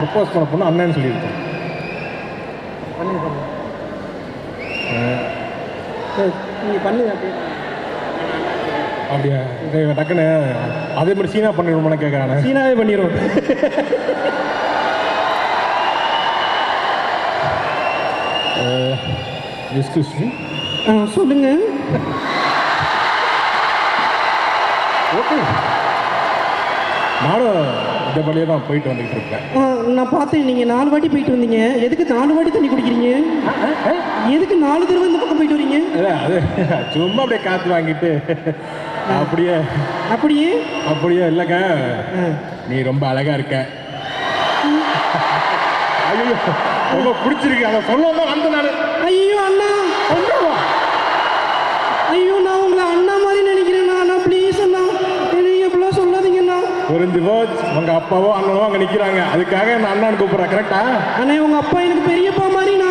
Propose பண்ண பொண்ணு பண்ணுங்க சரி நீங்கள் பண்ணுங்க. அப்படியே? டக்குன்னு அதே மாதிரி சீனா பண்ணிடுவோம்னு கேட்குறானே சீனாவே பண்ணிடுவோம். எக்ஸ்கியூஸ் மீ ஓகே நானும் இந்த வழியாக தான் போயிட்டு வந்துக்கிட்டு இருப்பேன் ஆ, நான் பார்த்தேன் நீங்கள் நாலு வாட்டி போயிட்டு வந்தீங்க. எதுக்கு நாலு வாட்டி தண்ணி குடிக்கிறீங்க? எதுக்கு நாலு தடவை இந்த பக்கம் போயிட்டு வரீங்க? அது சும்மா அப்படியே காற்று வாங்கிட்டு அப்படியே அப்படியே? அப்படியே இல்லைங்க. நீ ரொம்ப அழகா இருக்க. ரொம்ப பிடிச்சிருக்கு. அதை சொல்லணும் அந்த சொல்லாதீங்கண்ணா புரிஞ்சு போச்சு உங்க அப்பாவோ அண்ணனோ அங்கே நிற்கிறாங்க அதுக்காக நான் அண்ணான்னு கூப்பிட்றேன் கரெக்டா அண்ணே உங்கள் அப்பா எனக்கு பெரியப்பா மாதிரிண்ணா.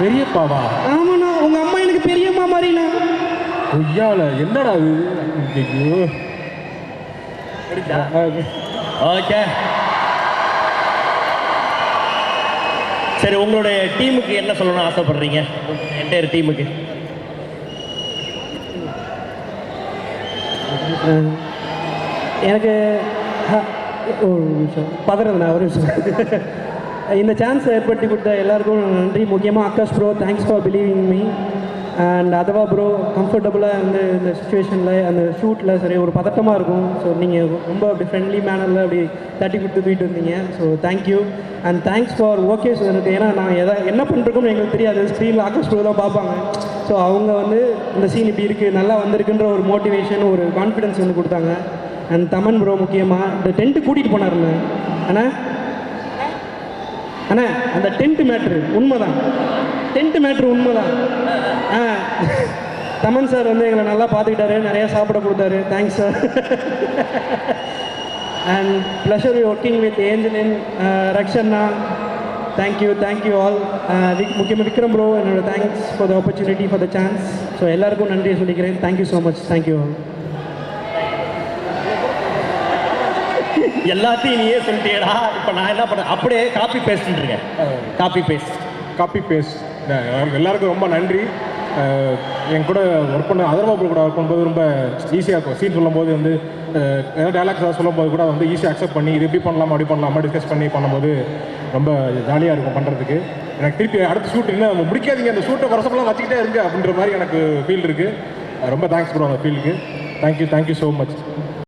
பெரியப்பாவா? ஆமாண்ணா உங்கள் அம்மா எனக்கு பெரியம்மா மாதிரிண்ணா. கொய்யால என்னடா இது? ஐயோ ஓகே. சரி உங்களுடைய டீமுக்கு என்ன சொல்லணும்னு ஆசைப்படுறீங்க? என்டையர் டீமுக்கு. எனக்கு ஒரு நிமிஷம். பதறதுண்ணா ஒரு நிமிஷம். இந்த சான்ஸ் ஏற்படுத்தி கொடுத்த எல்லாருக்கும் நன்றி. முக்கியமாக அக்காஸ் bro thanks for believing me and அதுவா ப்ரோ கம்ஃபர்டபுளாக வந்து இந்த சுச்சுவேஷனில் அந்த ஷூட்டில் சரி ஒரு பதட்டமாக இருக்கும். ஸோ நீங்கள் ரொம்ப அப்படி ஃப்ரெண்ட்லி மேனரில் அப்படி தட்டி கொடுத்து போயிட்டு வந்தீங்க so thank you and thanks for okay எனக்கு ஏன்னா நான் எதை என்ன பண்ணிருக்கோம்னு எங்களுக்கு தெரியாது. ஸ்க்ரீனில் ஆகாஷ் ப்ரோ தான் பார்ப்பாங்க. ஸோ அவங்க வந்து இந்த சீன் இப்படி இருக்குது நல்லா வந்திருக்குன்ற ஒரு மோட்டிவேஷன் ஒரு கான்ஃபிடன்ஸ் வந்து கொடுத்தாங்க. அண்ட் தமன் ப்ரோ முக்கியமாக இந்த டென்ட்டு கூட்டிகிட்டு போனாருண்ணே அண்ணா? அண்ணா அந்த டென்ட் மேட்ரு உண்மைதான். டென்ட்டு மேட்ரு உண்மைதான். ஆ. தமன் சார் வந்து எங்களை நல்லா பார்த்துக்கிட்டாரு நிறையா சாப்பிட கொடுத்தாரு. Thanks sir and pleasure working with Angeline ரக்ஷன்னா thank you thank you all முக்கியமாக விக்ரம் ப்ரோ என்னோட thanks for the opportunity for the chance so எல்லாருக்கும் நன்றியை சொல்லிக்கிறேன். Thank you so much thank you all எல்லாத்தையும் நீயே சொல்லிட்டேடா இப்போ நான் என்ன பண்ணேன் அப்படியே copy paste copy paste copy paste எல்லாருக்கும் ரொம்ப நன்றி. என் கூட ஒர்க் பண்ண அதர்வாபு கூட ஒர்க் பண்ணும்போது ரொம்ப ஈஸியாக இருக்கும். சீன் சொல்லும்போது வந்து அஹ், ஏதாவது டைலாக்ஸ் சொல்லும்போது கூட வந்து ஈஸியாக அக்செப்ட் பண்ணி இது எப்படி பண்ணலாமா அப்படி பண்ணலாமா டிஸ்கஸ் பண்ணி பண்ணும்போது ரொம்ப ஜாலியாக இருக்கும் பண்ணுறதுக்கு எனக்கு திருப்பி அடுத்த ஷூட் இன்னும் முடிக்காதீங்க. அந்த ஷூட்டை வருஷமெல்லாம் வச்சுக்கிட்டே இருங்க அப்படின்ற மாதிரி எனக்கு ஃபீல் இருக்குது ரொம்ப தேங்க்ஸ் ப்ரோ அந்த ஃபீலுக்கு thank you thank you so much